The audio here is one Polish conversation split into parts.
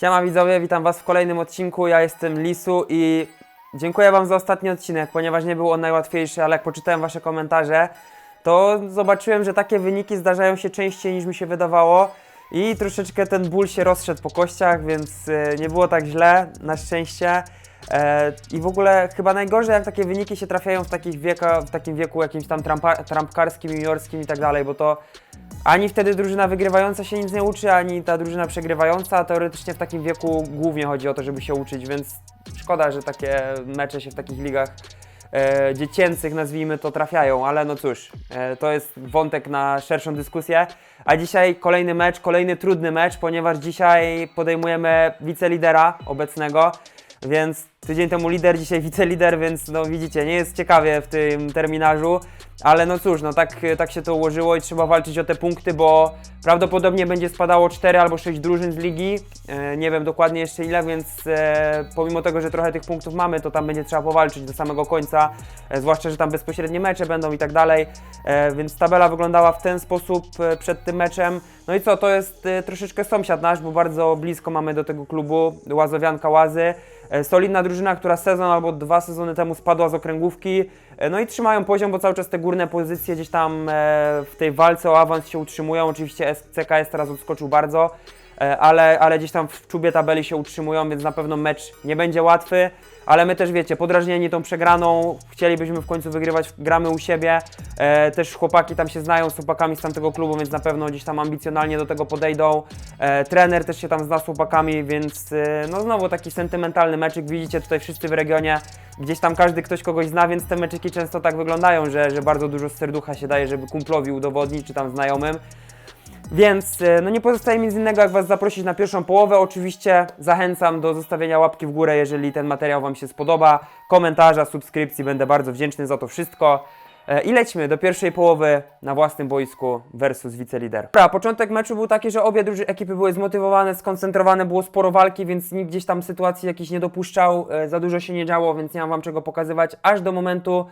Siema widzowie, witam was w kolejnym odcinku. Ja jestem Lisu i dziękuję wam za ostatni odcinek, ponieważ nie był on najłatwiejszy, ale jak poczytałem wasze komentarze, to zobaczyłem, że takie wyniki zdarzają się częściej niż mi się wydawało i troszeczkę ten ból się rozszedł po kościach, więc e, nie było tak źle, na szczęście. E, I w ogóle chyba najgorzej, jak takie wyniki się trafiają w, takich wieka, w takim wieku jakimś tam trampa, trampkarskim, juniorskim i tak dalej, bo to ani wtedy drużyna wygrywająca się nic nie uczy, ani ta drużyna przegrywająca. Teoretycznie w takim wieku głównie chodzi o to, żeby się uczyć, więc szkoda, że takie mecze się w takich ligach e, dziecięcych, nazwijmy to, trafiają, ale no cóż, e, to jest wątek na szerszą dyskusję. A dzisiaj kolejny mecz, kolejny trudny mecz, ponieważ dzisiaj podejmujemy wicelidera obecnego. Więc tydzień temu lider, dzisiaj wicelider, więc no widzicie, nie jest ciekawie w tym terminarzu, ale no cóż, no tak, tak się to ułożyło i trzeba walczyć o te punkty, bo prawdopodobnie będzie spadało 4 albo 6 drużyn z ligi, e, nie wiem dokładnie jeszcze ile, więc e, pomimo tego, że trochę tych punktów mamy, to tam będzie trzeba powalczyć do samego końca, e, zwłaszcza, że tam bezpośrednie mecze będą i tak dalej, więc tabela wyglądała w ten sposób przed tym meczem. No i co, to jest troszeczkę sąsiad nasz, bo bardzo blisko mamy do tego klubu, Łazowianka Łazy. Solidna drużyna, która sezon albo dwa sezony temu spadła z okręgówki. E, No i trzymają poziom, bo cały czas te górne pozycje gdzieś tam e, w tej walce o awans się utrzymują. Oczywiście CKS teraz odskoczył bardzo, e, ale, ale gdzieś tam w czubie tabeli się utrzymują, więc na pewno mecz nie będzie łatwy. Ale my też wiecie, podrażnieni tą przegraną, chcielibyśmy w końcu wygrywać, gramy u siebie. E, też chłopaki tam się znają z chłopakami z tamtego klubu, więc na pewno gdzieś tam ambicjonalnie do tego podejdą. E, trener też się tam zna z chłopakami, więc e, no znowu taki sentymentalny meczyk. Widzicie tutaj wszyscy w regionie, gdzieś tam każdy ktoś kogoś zna, więc te meczyki często tak wyglądają, że, że bardzo dużo serducha się daje, żeby kumplowi udowodnić, czy tam znajomym. Więc e, no nie pozostaje mi nic innego, jak Was zaprosić na pierwszą połowę. Oczywiście zachęcam do zostawienia łapki w górę, jeżeli ten materiał Wam się spodoba, komentarza, subskrypcji, będę bardzo wdzięczny za to wszystko. E, I lećmy do pierwszej połowy na własnym boisku versus wicelider. Dobra, początek meczu był taki, że obie drużyny ekipy były zmotywowane, skoncentrowane, było sporo walki, więc nikt gdzieś tam sytuacji jakichś nie dopuszczał, e, za dużo się nie działo, więc nie mam Wam czego pokazywać, aż do momentu,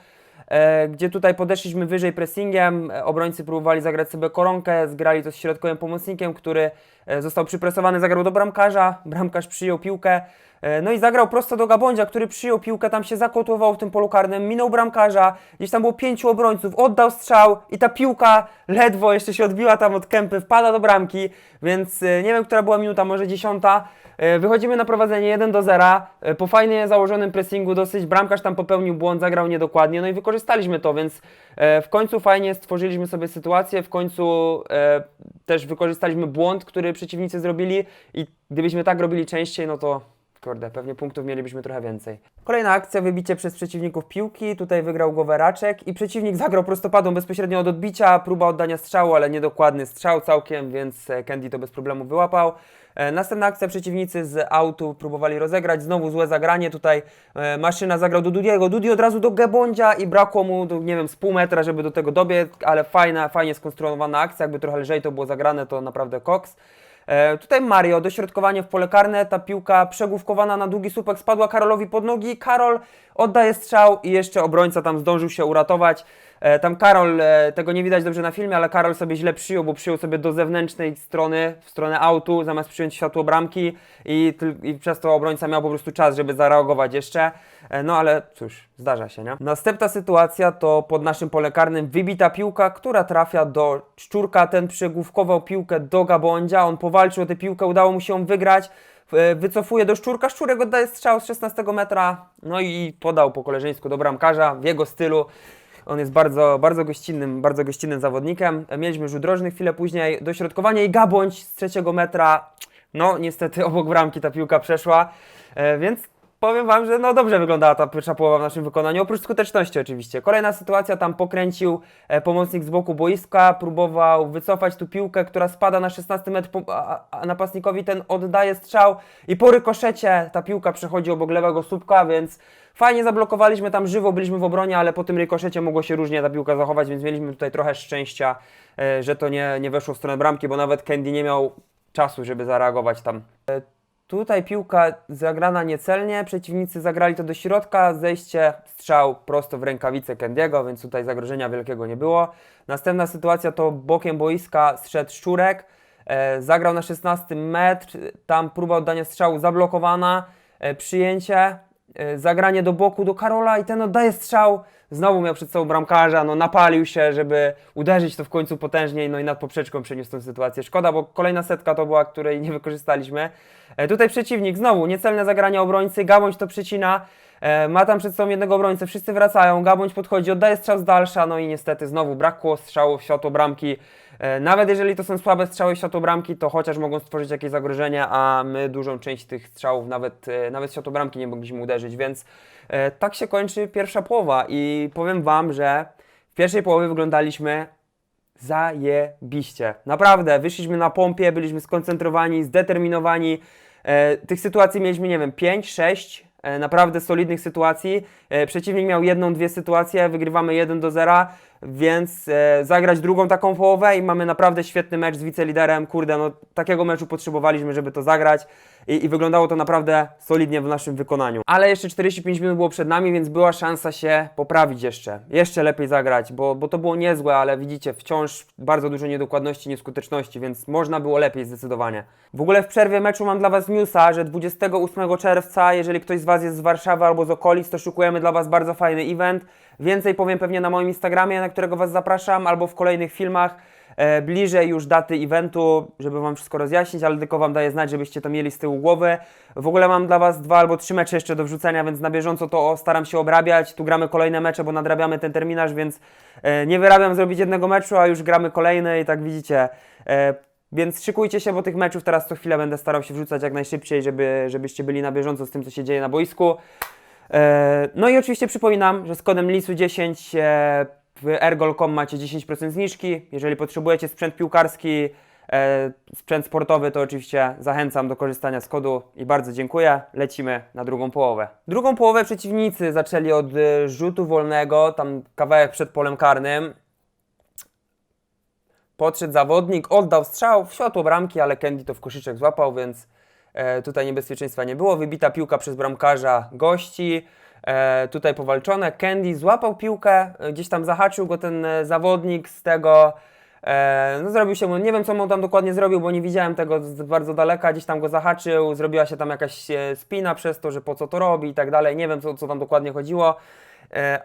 gdzie tutaj podeszliśmy wyżej pressingiem, e, obrońcy próbowali zagrać sobie koronkę, zgrali to z środkowym pomocnikiem, który e, został przypresowany, zagrał do bramkarza, bramkarz przyjął piłkę, e, no i zagrał prosto do Gabondzia, który przyjął piłkę, tam się zakotłował w tym polu karnym, minął bramkarza, gdzieś tam było pięciu obrońców, oddał strzał i ta piłka ledwo jeszcze się odbiła tam od kępy, wpada do bramki, więc e, nie wiem, która była minuta, może dziesiąta. E, Wychodzimy na prowadzenie 1 do 0. E, Po fajnie założonym pressingu dosyć bramkarz tam popełnił błąd, zagrał niedokładnie, no i wykorzystaliśmy to, więc e, w końcu fajnie stworzyliśmy sobie sytuację, w końcu e, też wykorzystaliśmy błąd, który przeciwnicy zrobili i gdybyśmy tak robili częściej, no to kurde, pewnie punktów mielibyśmy trochę więcej. Kolejna akcja, wybicie przez przeciwników piłki, tutaj wygrał go Weraczek i przeciwnik zagrał prostopadą bezpośrednio od odbicia, próba oddania strzału, ale niedokładny strzał całkiem, więc e, Candy to bez problemu wyłapał. E, Następna akcja przeciwnicy z autu próbowali rozegrać, znowu złe zagranie, tutaj e, maszyna zagrał do Dudiego, Dudi od razu do Gebondzia i brakło mu, nie wiem, z pół metra, żeby do tego dobiec, ale fajna, fajnie skonstruowana akcja, jakby trochę lżej to było zagrane, to naprawdę koks. E, tutaj Mario, dośrodkowanie w pole karne, ta piłka przegłówkowana na długi słupek spadła Karolowi pod nogi, Karol oddaje strzał i jeszcze obrońca tam zdążył się uratować. E, tam Karol, e, tego nie widać dobrze na filmie, ale Karol sobie źle przyjął, bo przyjął sobie do zewnętrznej strony, w stronę autu, zamiast przyjąć światło bramki i, i przez to obrońca miał po prostu czas, żeby zareagować jeszcze. E, no ale cóż, zdarza się, nie? Następna sytuacja to pod naszym pole karnym wybita piłka, która trafia do Szczurka, ten przegłówkował piłkę do Gabondzia, on powalczył o tę piłkę, udało mu się ją wygrać, E, wycofuje do Szczurka, Szczurek oddaje strzał z 16 metra, no i podał po koleżeńsku do bramkarza w jego stylu. On jest bardzo, bardzo gościnnym, bardzo gościnnym zawodnikiem. E, Mieliśmy rzut rożny chwilę później, dośrodkowanie i Gabądź z trzeciego metra. No, niestety obok bramki ta piłka przeszła, więc powiem Wam, że no dobrze wyglądała ta pierwsza połowa w naszym wykonaniu, oprócz skuteczności oczywiście. Kolejna sytuacja, tam pokręcił e, pomocnik z boku boiska, próbował wycofać tu piłkę, która spada na 16 metr, a, a napastnikowi ten oddaje strzał i po rykoszecie ta piłka przechodzi obok lewego słupka, więc fajnie zablokowaliśmy tam żywo, byliśmy w obronie, ale po tym rykoszecie mogło się różnie ta piłka zachować, więc mieliśmy tutaj trochę szczęścia, e, że to nie, nie weszło w stronę bramki, bo nawet Candy nie miał czasu, żeby zareagować tam. E, Tutaj piłka zagrana niecelnie, przeciwnicy zagrali to do środka, zejście, strzał prosto w rękawicę Kendiego, więc tutaj zagrożenia wielkiego nie było. Następna sytuacja to bokiem boiska zszedł Szczurek, e, zagrał na 16 metr, tam próba oddania strzału zablokowana, e, przyjęcie, zagranie do boku do Karola i ten oddaje strzał, znowu miał przed sobą bramkarza, no napalił się, żeby uderzyć to w końcu potężniej, no i nad poprzeczką przeniósł tę sytuację. Szkoda, bo kolejna setka to była, której nie wykorzystaliśmy. E, tutaj przeciwnik, znowu niecelne zagranie obrońcy, Gabądź to przycina, e, ma tam przed sobą jednego obrońcę, wszyscy wracają, Gabądź podchodzi, oddaje strzał z dalsza, no i niestety znowu brakło strzału w światło bramki. E, Nawet jeżeli to są słabe strzały w światło bramki, to chociaż mogą stworzyć jakieś zagrożenie, a my dużą część tych strzałów nawet, e, nawet w światło bramki nie mogliśmy uderzyć, więc e, tak się kończy pierwsza połowa i powiem Wam, że w pierwszej połowie wyglądaliśmy zajebiście. Naprawdę, wyszliśmy na pompie, byliśmy skoncentrowani, zdeterminowani. Tych sytuacji mieliśmy, nie wiem, 5, 6 e, naprawdę solidnych sytuacji. Przeciwnik miał jedną, dwie sytuacje, wygrywamy 1 do 0, więc e, zagrać drugą taką połowę i mamy naprawdę świetny mecz z wiceliderem. Kurde, no takiego meczu potrzebowaliśmy, żeby to zagrać i, i wyglądało to naprawdę solidnie w naszym wykonaniu. Ale jeszcze 45 minut było przed nami, więc była szansa się poprawić jeszcze. Jeszcze lepiej zagrać, bo, bo to było niezłe, ale widzicie, wciąż bardzo dużo niedokładności, nieskuteczności, więc można było lepiej zdecydowanie. W ogóle w przerwie meczu mam dla Was newsa, że 28 czerwca, jeżeli ktoś z Was jest z Warszawy albo z okolic, to szykujemy dla Was bardzo fajny event. Więcej powiem pewnie na moim Instagramie, którego Was zapraszam, albo w kolejnych filmach. E, bliżej już daty eventu, żeby Wam wszystko rozjaśnić, ale tylko Wam daję znać, żebyście to mieli z tyłu głowy. W ogóle mam dla Was dwa albo trzy mecze jeszcze do wrzucenia, więc na bieżąco to staram się obrabiać. Tu gramy kolejne mecze, bo nadrabiamy ten terminarz, więc e, nie wyrabiam zrobić jednego meczu, a już gramy kolejny i tak widzicie. E, więc szykujcie się, bo tych meczów teraz co chwilę będę starał się wrzucać jak najszybciej, żeby, żebyście byli na bieżąco z tym, co się dzieje na boisku. No i oczywiście przypominam, że z kodem LISU10 e, w ergol.com macie 10% zniżki. Jeżeli potrzebujecie sprzęt piłkarski, e, sprzęt sportowy, to oczywiście zachęcam do korzystania z kodu i bardzo dziękuję. Lecimy na drugą połowę. Drugą połowę przeciwnicy zaczęli od e, rzutu wolnego, tam kawałek przed polem karnym. Podszedł zawodnik, oddał strzał w światło bramki, ale Candy to w koszyczek złapał, więc e, tutaj niebezpieczeństwa nie było. Wybita piłka przez bramkarza gości. E, tutaj powalczone. Candy złapał piłkę, e, gdzieś tam zahaczył go ten e, zawodnik z tego. No zrobił się nie wiem co mu tam dokładnie zrobił, bo nie widziałem tego z bardzo daleka, gdzieś tam go zahaczył, zrobiła się tam jakaś spina przez to, że po co to robi i tak dalej, nie wiem co, co tam dokładnie chodziło.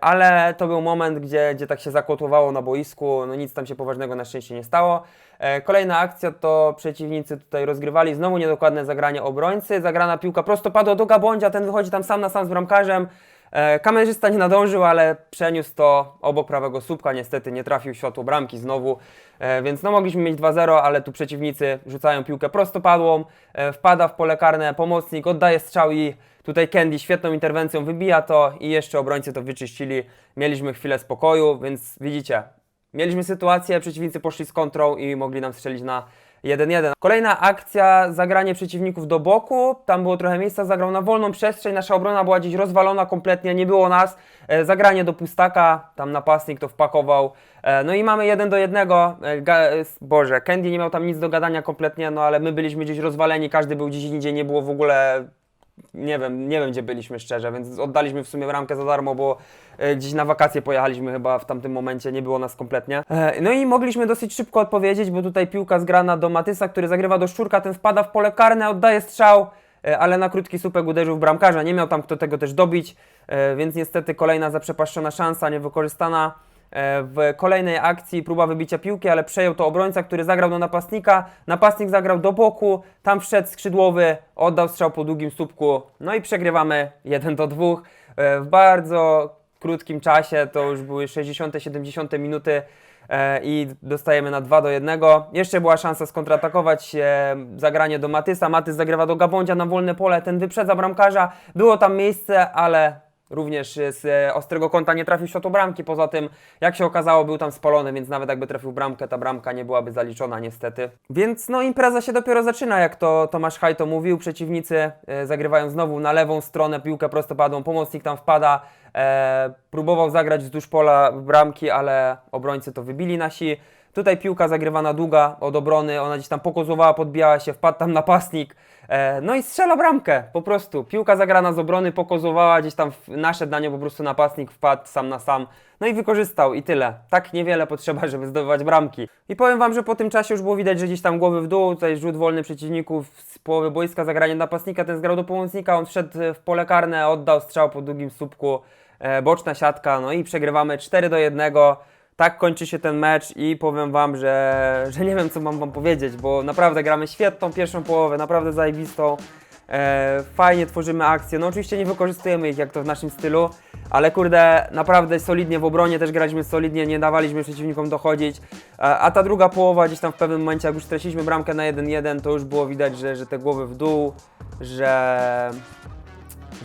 Ale to był moment, gdzie, gdzie tak się zakotłowało na boisku, no nic tam się poważnego na szczęście nie stało. E, Kolejna akcja to przeciwnicy tutaj rozgrywali, znowu niedokładne zagranie obrońcy, zagrana piłka prosto padła do Gabądzia, ten wychodzi tam sam na sam z bramkarzem. E, Kamerzysta nie nadążył, ale przeniósł to obok prawego słupka, niestety nie trafił światło bramki znowu, e, więc no mogliśmy mieć 2-0, ale tu przeciwnicy rzucają piłkę prostopadłą, wpada w pole karne pomocnik, oddaje strzał i tutaj Candy świetną interwencją wybija to i jeszcze obrońcy to wyczyścili, mieliśmy chwilę spokoju, więc widzicie, mieliśmy sytuację, przeciwnicy poszli z kontrą i mogli nam strzelić na 1-1. Kolejna akcja, zagranie przeciwników do boku, tam było trochę miejsca, zagrał na wolną przestrzeń, nasza obrona była gdzieś rozwalona kompletnie, nie było nas, e, zagranie do pustaka, tam napastnik to wpakował, e, no i mamy 1 do 1, e, Boże, Candy nie miał tam nic do gadania kompletnie, no ale my byliśmy gdzieś rozwaleni, każdy był gdzieś indziej, nie było w ogóle nie wiem, nie wiem gdzie byliśmy szczerze, więc oddaliśmy w sumie bramkę za darmo, bo e, gdzieś na wakacje pojechaliśmy chyba w tamtym momencie, nie było nas kompletnie. E, No i mogliśmy dosyć szybko odpowiedzieć, bo tutaj piłka zgrana do Matysa, który zagrywa do Szczurka, ten wpada w pole karne, oddaje strzał, e, ale na krótki słupek uderzył w bramkarza, nie miał tam kto tego też dobić, więc niestety kolejna zaprzepaszczona szansa, niewykorzystana. E, W kolejnej akcji próba wybicia piłki, ale przejął to obrońca, który zagrał do napastnika. Napastnik zagrał do boku, tam wszedł skrzydłowy, oddał strzał po długim słupku. No i przegrywamy 1 do 2. E, W bardzo krótkim czasie, to już były 60-70 minuty e, i dostajemy na 2 do 1. Jeszcze była szansa skontratakować zagranie do Matysa. Matys zagrywa do Gabądzia na wolne pole, ten wyprzedza bramkarza. Było tam miejsce, ale Również z e, ostrego kąta nie trafił światło bramki. Poza tym, jak się okazało, był tam spalony, więc nawet jakby trafił bramkę, ta bramka nie byłaby zaliczona niestety. Więc no impreza się dopiero zaczyna, jak to Tomasz Hajto mówił. Przeciwnicy e, zagrywają znowu na lewą stronę, piłkę prostopadłą, pomocnik tam wpada. E, próbował zagrać wzdłuż pola bramki, ale obrońcy to wybili nasi. Tutaj piłka zagrywana długa od obrony, ona gdzieś tam pokozowała, podbijała się, wpadł tam napastnik, e, no i strzela bramkę, po prostu. Piłka zagrana z obrony, pokozowała, gdzieś tam naszedł na po prostu napastnik, wpadł sam na sam, no i wykorzystał i tyle. Tak niewiele potrzeba, żeby zdobywać bramki. I powiem Wam, że po tym czasie już było widać, że gdzieś tam głowy w dół, tutaj rzut wolny przeciwników z połowy boiska, zagranie napastnika, ten zgrał do pomocnika, on wszedł w pole karne, oddał strzał po długim słupku, e, boczna siatka, no i przegrywamy 4 do 1. Tak kończy się ten mecz i powiem Wam, że, że nie wiem co mam Wam powiedzieć, bo naprawdę gramy świetną pierwszą połowę, naprawdę zajebistą. E, fajnie tworzymy akcje. No oczywiście nie wykorzystujemy ich jak to w naszym stylu, ale kurde, naprawdę solidnie w obronie też graliśmy solidnie, nie dawaliśmy przeciwnikom dochodzić. A, a ta druga połowa gdzieś tam w pewnym momencie, jak już straciliśmy bramkę na 1-1, to już było widać, że, że te głowy w dół, że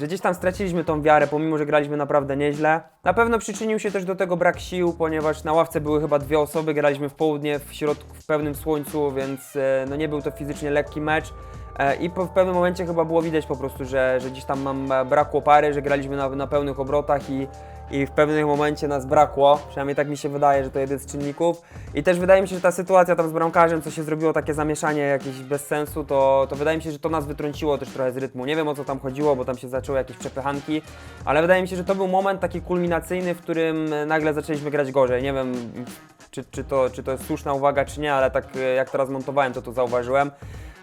że gdzieś tam straciliśmy tą wiarę, pomimo że graliśmy naprawdę nieźle. Na pewno przyczynił się też do tego brak sił, ponieważ na ławce były chyba dwie osoby, graliśmy w południe, w środku, w pełnym słońcu, więc e, no nie był to fizycznie lekki mecz. E, I po, w pewnym momencie chyba było widać po prostu, że, że gdzieś tam nam e, brakło pary, że graliśmy na, na pełnych obrotach i, i w pewnym momencie nas brakło. Przynajmniej tak mi się wydaje, że to jeden z czynników. I też wydaje mi się, że ta sytuacja tam z bramkarzem, co się zrobiło, takie zamieszanie jakieś bez sensu, to, to wydaje mi się, że to nas wytrąciło też trochę z rytmu. Nie wiem o co tam chodziło, bo tam się zaczęły jakieś przepychanki, ale wydaje mi się, że to był moment taki kulminacyjny, w którym nagle zaczęliśmy grać gorzej. Nie wiem, czy, czy, to, czy to jest słuszna uwaga, czy nie, ale tak jak teraz montowałem, to to zauważyłem.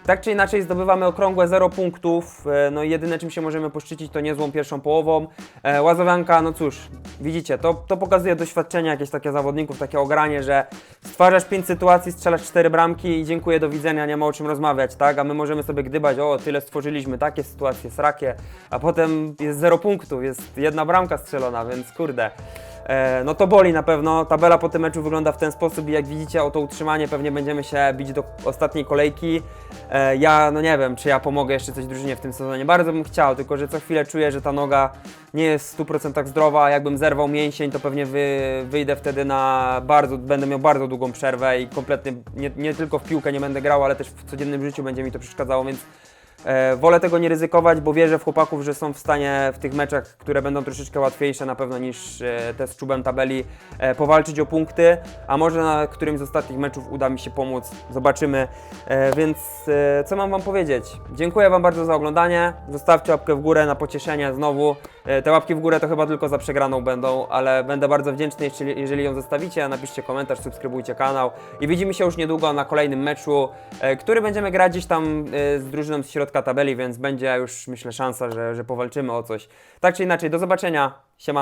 Tak czy inaczej zdobywamy okrągłe 0 punktów, e, no jedyne czym się możemy poszczycić to niezłą pierwszą połową. E, Łazowianka, no cóż, widzicie, to, to pokazuje doświadczenie jakieś takie zawodników, takie ogranie, że stwarzasz 5 sytuacji, strzelasz 4 bramki i dziękuję, do widzenia, nie ma o czym rozmawiać, tak? A my możemy sobie gdybać, o tyle stworzyliśmy, takie sytuacje, srakie, a potem jest 0 punktów, jest jedna bramka strzelona, więc kurde. E, No to boli na pewno. Tabela po tym meczu wygląda w ten sposób i jak widzicie o to utrzymanie pewnie będziemy się bić do ostatniej kolejki. E, Ja no nie wiem, czy ja pomogę jeszcze coś drużynie w tym sezonie. Bardzo bym chciał, tylko że co chwilę czuję, że ta noga nie jest w 100% zdrowa. Jakbym zerwał mięsień, to pewnie wy, wyjdę wtedy na bardzo, będę miał bardzo długą przerwę i kompletnie nie, nie tylko w piłkę nie będę grał, ale też w codziennym życiu będzie mi to przeszkadzało, więc wolę tego nie ryzykować, bo wierzę w chłopaków, że są w stanie w tych meczach, które będą troszeczkę łatwiejsze na pewno niż e, te z czubem tabeli, e, powalczyć o punkty, a może na którymś z ostatnich meczów uda mi się pomóc. Zobaczymy. E, więc e, co mam Wam powiedzieć? Dziękuję Wam bardzo za oglądanie. Zostawcie łapkę w górę na pocieszenie znowu. E, te łapki w górę to chyba tylko za przegraną będą, ale będę bardzo wdzięczny, jeżeli, ją zostawicie. Napiszcie komentarz, subskrybujcie kanał i widzimy się już niedługo na kolejnym meczu, e, który będziemy grać gdzieś tam e, z drużyną z środka tabeli, więc będzie już myślę szansa, że, że powalczymy o coś. Tak czy inaczej, do zobaczenia. Siemanko.